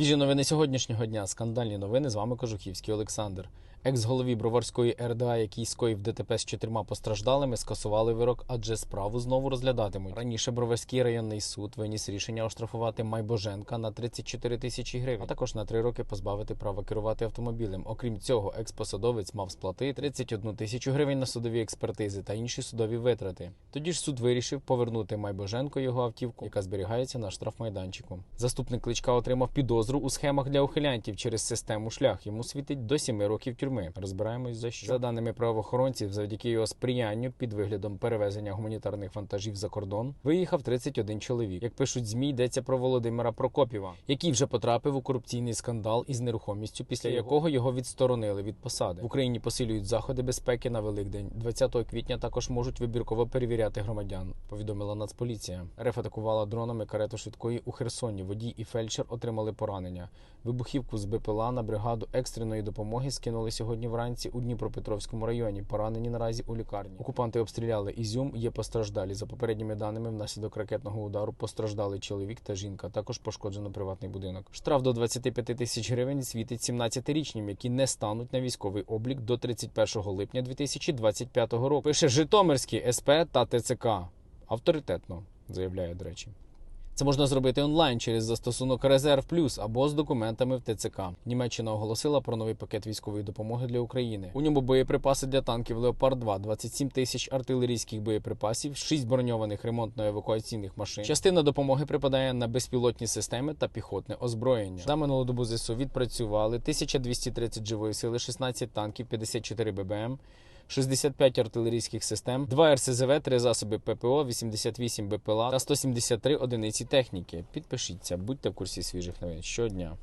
Свіжі новини сьогоднішнього дня. Скандальні новини. З вами Кожухівський Олександр. Екс-голові Броварської РДА, який скоїв ДТП з чотирма постраждалими, скасували вирок, адже справу знову розглядатимуть. Раніше Броварський районний суд виніс рішення оштрафувати Майбоженка на 34 тисячі гривень, а також на три роки позбавити права керувати автомобілем. Окрім цього, експосадовець мав сплатити 31 тисячу гривень на судові експертизи та інші судові витрати. Тоді ж суд вирішив повернути Майбоженко його автівку, яка зберігається на штрафмайданчику. Заступник кличка отримав підозру у схемах для ухилянтів через систему шлях. Йому світить до 7 років тюрми. Розбираємось за що. За даними правоохоронців, завдяки його сприянню під виглядом перевезення гуманітарних вантажів за кордон виїхав 31 чоловік. Як пишуть змі, йдеться про Володимира Прокопєва, який вже потрапив у корупційний скандал із нерухомістю, після якого його відсторонили від посади. В Україні посилюють заходи безпеки на Великдень. 20 квітня також можуть вибірково перевіряти громадян. Повідомила Нацполіція. РФ атакувала дронами карету швидкої у Херсоні. Водій і фельдшер отримали поранення. Вибухівку з БПЛА на бригаду екстреної допомоги скинули сьогодні вранці у Дніпропетровському районі. Поранені наразі у лікарні. Окупанти обстріляли Ізюм. Є постраждалі. За попередніми даними, внаслідок ракетного удару постраждали чоловік та жінка. Також пошкоджено приватний будинок. Штраф до 25 тисяч гривень світить 17-річнім, які не стануть на військовий облік до 31 липня 2025 року. Пише Житомирський СП та ТЦК. Авторитетно заявляє, до речі. Це можна зробити онлайн через застосунок Резерв Плюс або з документами в ТЦК. Німеччина оголосила про новий пакет військової допомоги для України. У ньому боєприпаси для танків Леопард 2, 27 тисяч артилерійських боєприпасів, 6 броньованих ремонтно-евакуаційних машин. Частина допомоги припадає на безпілотні системи та піхотне озброєння. За минулу добу ЗСУ відпрацювали 1230 живої сили, 16 танків, 54 ББМ. 65 артилерійських систем, 2 РСЗВ, 3 засоби ППО, 88 БПЛА та 173 одиниці техніки. Підпишіться, будьте в курсі свіжих новин щодня.